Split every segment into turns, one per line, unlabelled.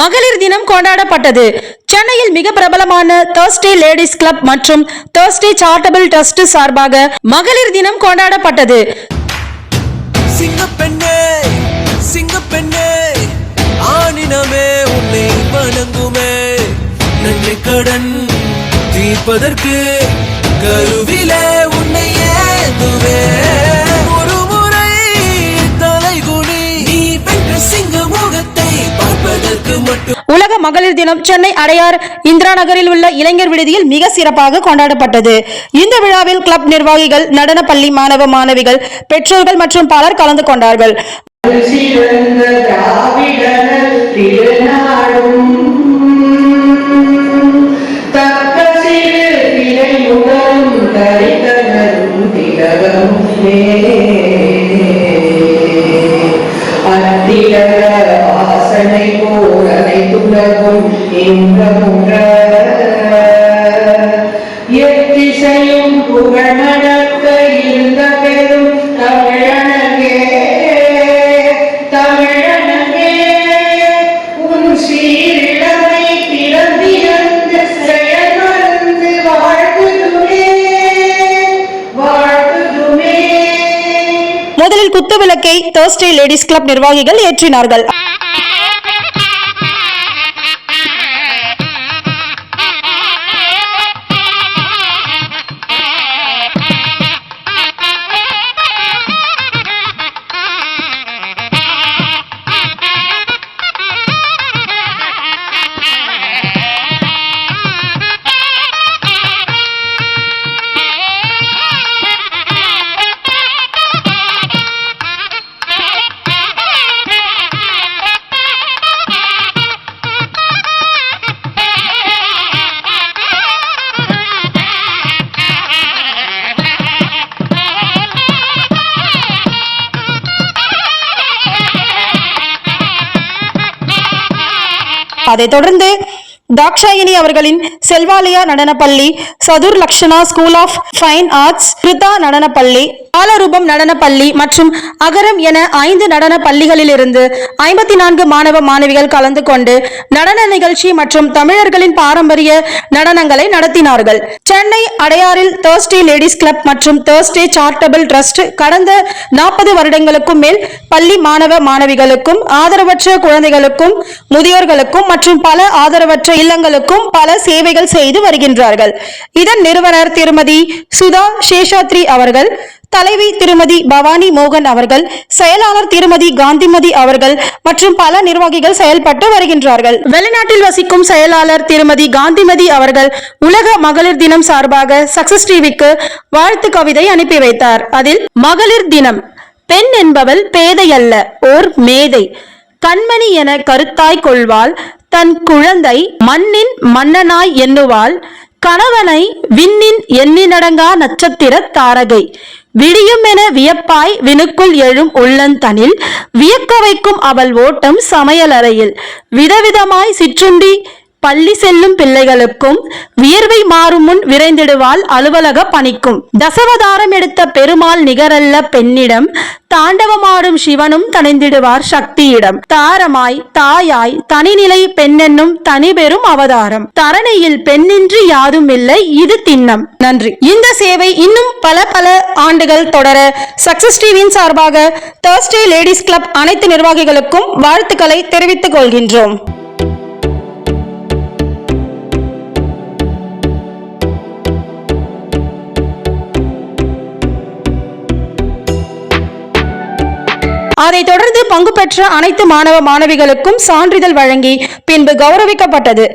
மகளிர் தினம் கொண்டாடப்பட்டது. சென்னையில் மிக பிரபலமான தேர்ஸ்டே லேடிஸ் கிளப் மற்றும் தேர்ஸ்டே சாரிட்டபிள் ட்ரஸ்ட் சார்பாக மகளிர் தினம் கொண்டாடப்பட்டது.
சிங்கப்பெண்ணே சிங்கப்பெண்ணே ஆணினமே உன்னை வணங்குமே. கடன் தீர்ப்பதற்கு கருவிலே உன்னை ஏந்துவே ஒரு முறை தலைகுனி நீ வென்ற சிங்க
உலக மகளிர் தினம் சென்னை அடையார் இந்திரா நகரில் உள்ள இளைஞர் விடுதியில் மிக சிறப்பாக கொண்டாடப்பட்டது. இந்த விழாவில் கிளப் நிர்வாகிகள் நடனப்பள்ளி மாணவ மாணவிகள் பெற்றோர்கள் மற்றும் பலர் கலந்து கொண்டார்கள்.
தக்க
குத்து விளக்கை தேர்ஸ்டே லேடிஸ் கிளப் நிர்வாகிகள் ஏற்றினார்கள். அதைத் தொடர்ந்து தாக்ஷாயினி அவர்களின் Selvalaya நடனப்பள்ளி Chatur Lakshana school of fine arts Kritha நடனப்பள்ளி Balaroopam நடனப்பள்ளி மற்றும் அகரம் என ஐந்து நடன பள்ளிகளிலிருந்து ஐம்பத்தி நான்கு மாணவ மாணவிகள் கலந்து கொண்டு நடன நிகழ்ச்சி மற்றும் தமிழர்களின் பாரம்பரிய நடனங்களை நடத்தினார்கள். சென்னை அடையாறில் தேர்ஸ்டே லேடிஸ் கிளப் மற்றும் தேர்ஸ்டே சாரிட்டபிள் ட்ரஸ்ட் கடந்த நாற்பது வருடங்களுக்கும் மேல் பள்ளி மாணவ மாணவிகளுக்கும் ஆதரவற்ற குழந்தைகளுக்கும் முதியோர்களுக்கும் மற்றும் பல ஆதரவற்ற இல்லங்களுக்கும் பல சேவைகள் செய்து வருகின்றார்கள். இதன் நிறுவனர் திருமதி சுதா சேஷாத்ரி அவர்கள் தலைவி திருமதி பவானி மோகன் அவர்கள் செயலாளர் திருமதி காந்திமதி அவர்கள் மற்றும் பல நிர்வாகிகள் செயல்பட்டு வருகின்றார்கள். வெளிநாட்டில் வசிக்கும் செயலாளர் திருமதி காந்திமதி அவர்கள் உலக மகளிர் தினம் சார்பாக சக்சஸ் டிவிக்கு வாழ்த்து கவிதை அனுப்பி வைத்தார். அதில் மகளிர் தினம். பெண் என்பவள் பேதை அல்ல ஓர் மேதை. கண்மணி என கருத்தாய் கொள்வாள் தன் குழந்தை மண்ணின் மன்னனாய் எண்ணுவாள் கணவனை விண்ணின் எண்ணினடங்கா நட்சத்திர தாரகை. விடியும் என வியப்பாய் வினுக்குள் எழும் உள்ளந்தனில் வியக்க வைக்கும் அவள் ஓட்டம் சமையலறையில். விதவிதமாய் சிற்றுண்டி பள்ளி செல்லும் பிள்ளைகளுக்கும் வியர்வை மாறும் முன் விரைந்திடுவாள் அலுவலக பணிக்கும். தசவதாரம் எடுத்த பெருமாள் நிகரல்ல பெண்ணிடம் தாண்டவமாடும் சிவனும் தணிந்திடுவார் சக்தியிடம். தாரமாய் தாயாய் தனிநிலை பெண்ணென்னும் தனி பெரும் அவதாரம். தரணியில் பெண்ணின்றி யாதும் இல்லை இது திண்ணம். நன்றி. இந்த சேவை இன்னும் பல பல ஆண்டுகள் தொடர சக்சஸ் டிவியின் சார்பாக தேர்ஸ்டே லேடிஸ் கிளப் அனைத்து நிர்வாகிகளுக்கும் வாழ்த்துக்களை தெரிவித்துக் கொள்கின்றோம். அதைத் தொடர்ந்து பங்கு பெற்ற அனைத்து மாணவ மாணவிகளுக்கும் சான்றிதழ் வழங்கி பின்பு கௌரவிக்கப்பட்டது.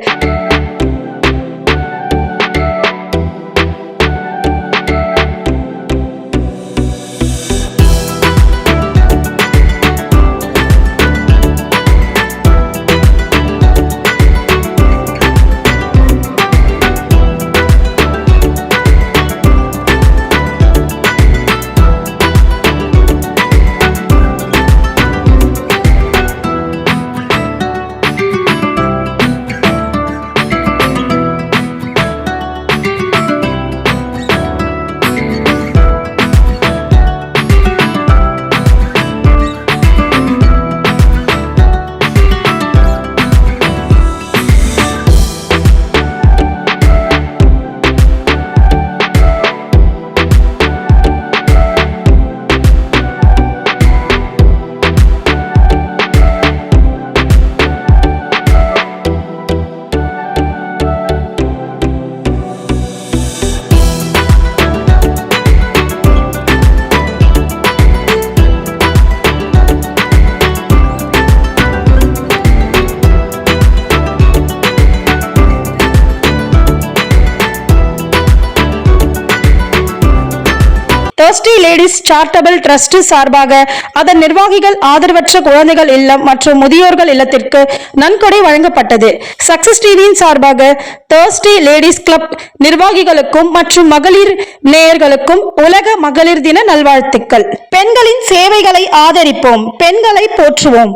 தேர்ஸ்டி லேடிஸ் சார்ட்டபிள் ட்ரஸ்ட் சார்பாக அதன் நிர்வாகிகள் ஆதரவற்ற குழந்தைகள் இல்லம் மற்றும் முதியோர்கள் இல்லத்திற்கு நன்கொடை வழங்கப்பட்டது. சக்சஸ் டிவியின் சார்பாக தேர்ஸ்டி லேடிஸ் கிளப் நிர்வாகிகளுக்கும் மற்றும் மகளிர் நேயர்களுக்கும் உலக மகளிர் தின நல்வாழ்த்துக்கள். பெண்களின் சேவைகளை ஆதரிப்போம் பெண்களை போற்றுவோம்.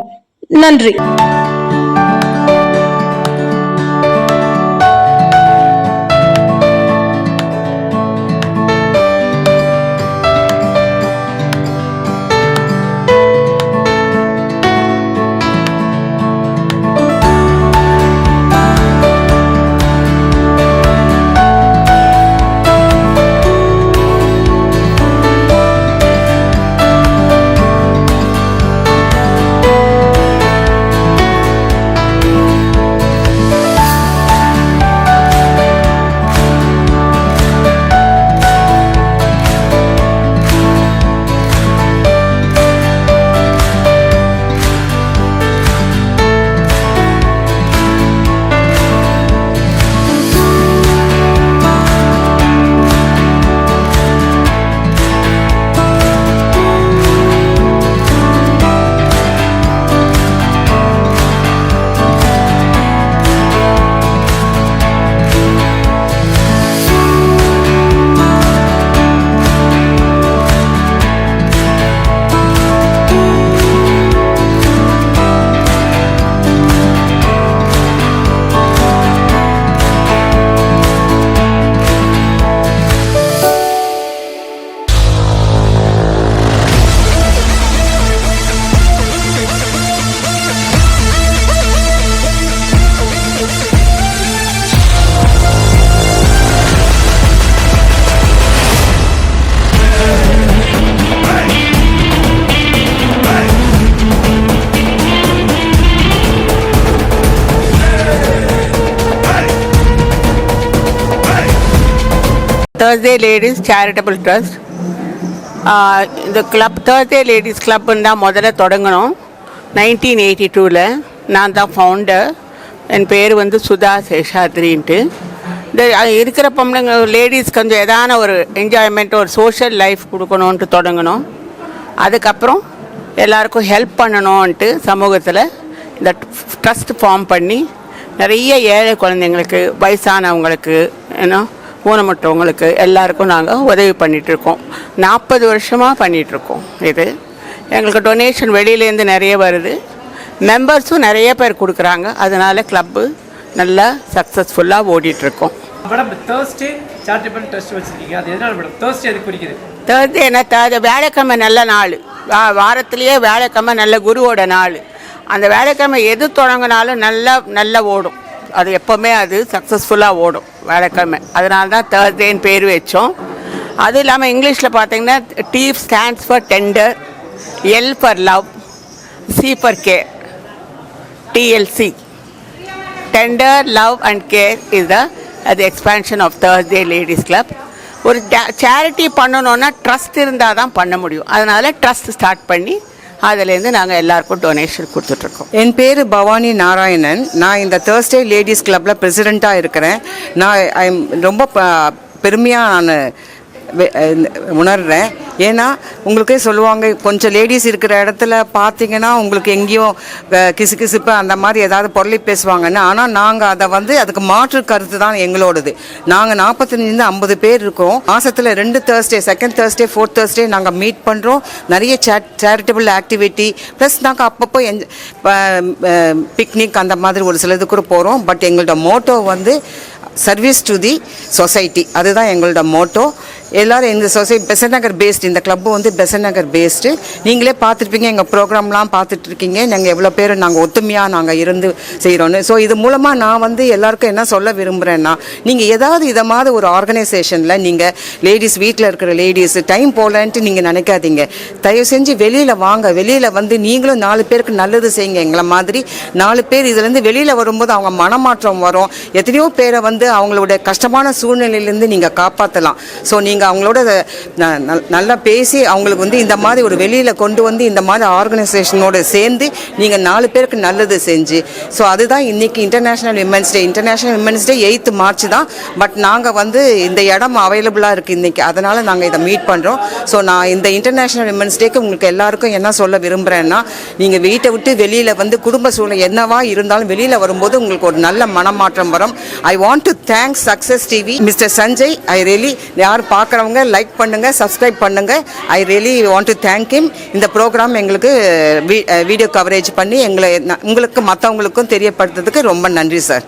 நன்றி.
தேர்ஸ்டே லேடிஸ் சேரிட்டபிள் ட்ரஸ்ட் இந்த கிளப் தேர்ஸ்டே லேடிஸ் கிளப்புன்னு தான் முதல்ல தொடங்கினோம் நைன்டீன் எயிட்டி டூவில் நான் தான் ஃபவுண்டர் என் பேர் வந்து சுதா சேஷாத்ரின்ட்டு. இந்த இருக்கிற பொம்பளைங்க லேடிஸ் கொஞ்சம் எதான ஒரு என்ஜாய்மெண்ட் ஒரு சோஷியல் லைஃப் கொடுக்கணுன்ட்டு தொடங்கணும். அதுக்கப்புறம் எல்லாருக்கும் ஹெல்ப் பண்ணணும்ன்ட்டு சமூகத்தில் இந்த ட்ரஸ்ட் ஃபார்ம் பண்ணி நிறைய ஏழை குழந்தைங்களுக்கு வயசானவங்களுக்கு ஏன்னா ஊனமுற்றவங்களுக்கு எல்லாருக்கும் நாங்கள் உதவி பண்ணிகிட்ருக்கோம் நாற்பது வருஷமாக பண்ணிகிட்ருக்கோம் இது. எங்களுக்கு டொனேஷன் வெளியிலேருந்து நிறைய வருது. மெம்பர்ஸும் நிறைய பேர் கொடுக்குறாங்க. அதனால கிளப்பு நல்லா சக்ஸஸ்ஃபுல்லாக ஓடிட்டுருக்கோம்.
மேடம் தேர்ஸ்டே சாரிட்டபிள் ட்ரஸ்ட் வச்சிருக்கீங்க. அது எதனால மேடம்? தேர்ஸ்டே அது குறிக்குது
தேர்ஸ்டே என்ன? தேர்ட் வேலைக்கிழமை நல்ல நாள். வாரத்திலேயே வேலைக்கிழமை நல்ல குருவோட நாள். அந்த வேலைக்கிழமை எது தொடங்கினாலும் நல்லா நல்லா ஓடும். அது எப்போவுமே அது சக்ஸஸ்ஃபுல்லாக ஓடும் வேலைக்கிழமை. அதனால தான் தேர்ஸ்டேன்னு பேர் வச்சோம். அதுவும் இல்லாமல் இங்கிலீஷில் பார்த்தீங்கன்னா T stands for tender L for love C for care TLC tender love and care is the அது expansion of Thursday ladies club ஒரு சேரிட்டி பண்ணணுன்னா ட்ரஸ்ட் இருந்தால் தான் பண்ண முடியும். அதனால் ட்ரஸ்ட் ஸ்டார்ட் பண்ணி அதுலேருந்து நாங்கள் எல்லாருக்கும் டொனேஷன் கொடுத்துட்ருக்கோம்.
என் பேர் பவானி நாராயணன். நான் இந்த தேர்ஸ்டே லேடிஸ் கிளப்பில் பிரசிடெண்ட்டாக இருக்கிறேன். நான் ஐம் ரொம்ப பெருமையாக நான் உணர்கிறேன் உணர்றேன். ஏன்னா உங்களுக்கே சொல்லுவாங்க கொஞ்சம் லேடிஸ் இருக்கிற இடத்துல பார்த்தீங்கன்னா உங்களுக்கு எங்கேயும் கிசு கிசுப்பு அந்த மாதிரி ஏதாவது பொருளை பேசுவாங்கன்னு. ஆனால் நாங்கள் அதை வந்து அதுக்கு மாற்று கருத்து தான் எங்களோடது. நாங்கள் நாற்பத்தஞ்சிலேருந்து ஐம்பது பேர் இருக்கோம். மாதத்தில் ரெண்டு Thursday second Thursday fourth Thursday நாங்கள் மீட் பண்ணுறோம் நிறைய சேட் சேரிட்டபிள் ஆக்டிவிட்டி ப்ளஸ் நாங்கள் அப்பப்போ என் பிக்னிக் அந்த மாதிரி ஒரு சிலது கூட போகிறோம் பட் எங்களோட மோட்டோ வந்து சர்வீஸ் டு தி சொசைட்டி அதுதான் எங்களோட மோட்டோ எல்லோரும் இந்த சொசைட்டி பெசன் நகர் பேஸ்டு இந்த கிளப்பு வந்து பெசன் நகர் பேஸ்டு நீங்களே பார்த்துருப்பீங்க எங்கள் ப்ரோக்ராம்லாம் பார்த்துட்டு இருக்கீங்க நாங்கள் எவ்வளோ பேர் நாங்கள் ஒத்துமையாக நாங்கள் இருந்து செய்கிறோன்னு ஸோ இது மூலமாக நான் வந்து எல்லாருக்கும் என்ன சொல்ல விரும்புகிறேன்னா நீங்கள் ஏதாவது இதை மாதிரி ஒரு ஆர்கனைசேஷனில் நீங்கள் லேடிஸ் வீட்டில் இருக்கிற லேடிஸ் டைம் போகலன்ட்டு நீங்கள் நினைக்காதீங்க. தயவு செஞ்சு வெளியில் வாங்க. வெளியில் வந்து நீங்களும் நாலு பேருக்கு நல்லது செய்யுங்க. எங்களை மாதிரி நாலு பேர் இதுலேருந்து வெளியில் வரும்போது அவங்க மனமாற்றம் வரும். எத்தனையோ பேரை வந்து அவங்களுடைய கஷ்டமான சூழ்நிலையிலேருந்து நீங்கள் காப்பாற்றலாம் ஸோ நீங்கள் நீங்கள் அவங்களோட நல்லா பேசி அவங்களுக்கு வந்து இந்த மாதிரி ஒரு வெளியில் கொண்டு வந்து இந்த மாதிரி ஆர்கனைசேஷனோட சேர்ந்து நீங்கள் நாலு பேருக்கு நல்லது செஞ்சு. ஸோ அதுதான் இன்னைக்கு international women's day international women's day eighth March தான். பட் நாங்கள் வந்து இந்த இடம் அவைலபிளாக இருக்குது இன்றைக்கி அதனால் நாங்கள் இதை மீட் பண்ணுறோம் ஸோ நான் இந்த இன்டர்நேஷ்னல் விமன்ஸ் டேக்கு உங்களுக்கு எல்லாருக்கும் என்ன சொல்ல விரும்புகிறேன்னா நீங்கள் வீட்டை விட்டு வெளியில் வந்து குடும்ப சூழ்நிலை என்னவா இருந்தாலும் வெளியில் வரும்போது உங்களுக்கு ஒரு நல்ல மனமாற்றம் வரும். I want to thanks Success TV mister Sanjay I really யார் பார்க்குறவங்க லைக் பண்ணுங்கள் சப்ஸ்கிரைப் பண்ணுங்கள் I really want to thank him இந்த ப்ரோக்ராம் எங்களுக்கு வீடியோ கவரேஜ் பண்ணி எங்களை உங்களுக்கு மற்றவங்களுக்கும் தெரியப்படுத்துறதுக்கு ரொம்ப நன்றி சார்